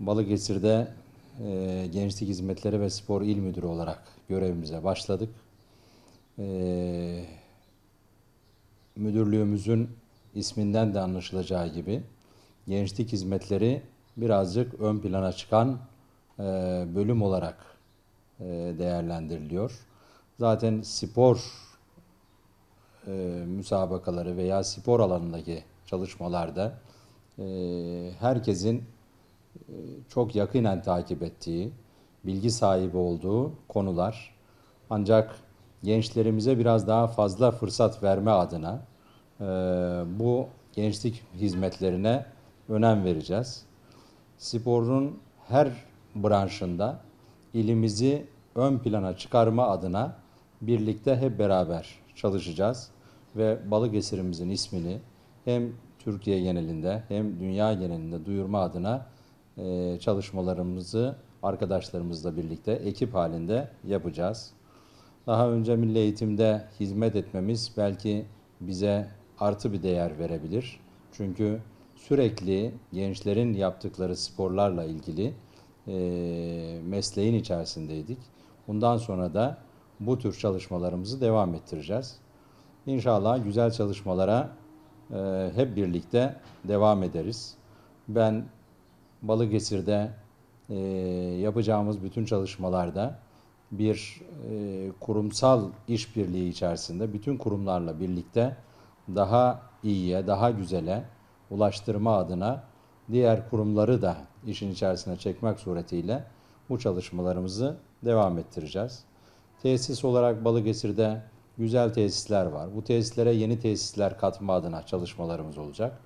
Balıkesir'de e, Gençlik Hizmetleri ve Spor İl Müdürü olarak görevimize başladık. E, müdürlüğümüzün isminden de anlaşılacağı gibi gençlik hizmetleri birazcık ön plana çıkan e, bölüm olarak e, değerlendiriliyor. Zaten spor e, müsabakaları veya spor alanındaki çalışmalarda e, herkesin çok yakinen takip ettiği, bilgi sahibi olduğu konular. Ancak gençlerimize biraz daha fazla fırsat verme adına e, bu gençlik hizmetlerine önem vereceğiz. Sporun her branşında ilimizi ön plana çıkarma adına birlikte hep beraber çalışacağız ve Balıkesir'imizin ismini hem Türkiye genelinde hem dünya genelinde duyurma adına e, çalışmalarımızı arkadaşlarımızla birlikte ekip halinde yapacağız. Daha önce milli eğitimde hizmet etmemiz belki bize artı bir değer verebilir. Çünkü sürekli gençlerin yaptıkları sporlarla ilgili e, mesleğin içerisindeydik. Bundan sonra da bu tür çalışmalarımızı devam ettireceğiz. İnşallah güzel çalışmalara e, hep birlikte devam ederiz. Ben Balıkesir'de e, yapacağımız bütün çalışmalarda bir e, kurumsal işbirliği içerisinde bütün kurumlarla birlikte daha iyiye, daha güzele ulaştırma adına diğer kurumları da işin içerisine çekmek suretiyle bu çalışmalarımızı devam ettireceğiz. Tesis olarak Balıkesir'de güzel tesisler var. Bu tesislere yeni tesisler katma adına çalışmalarımız olacak.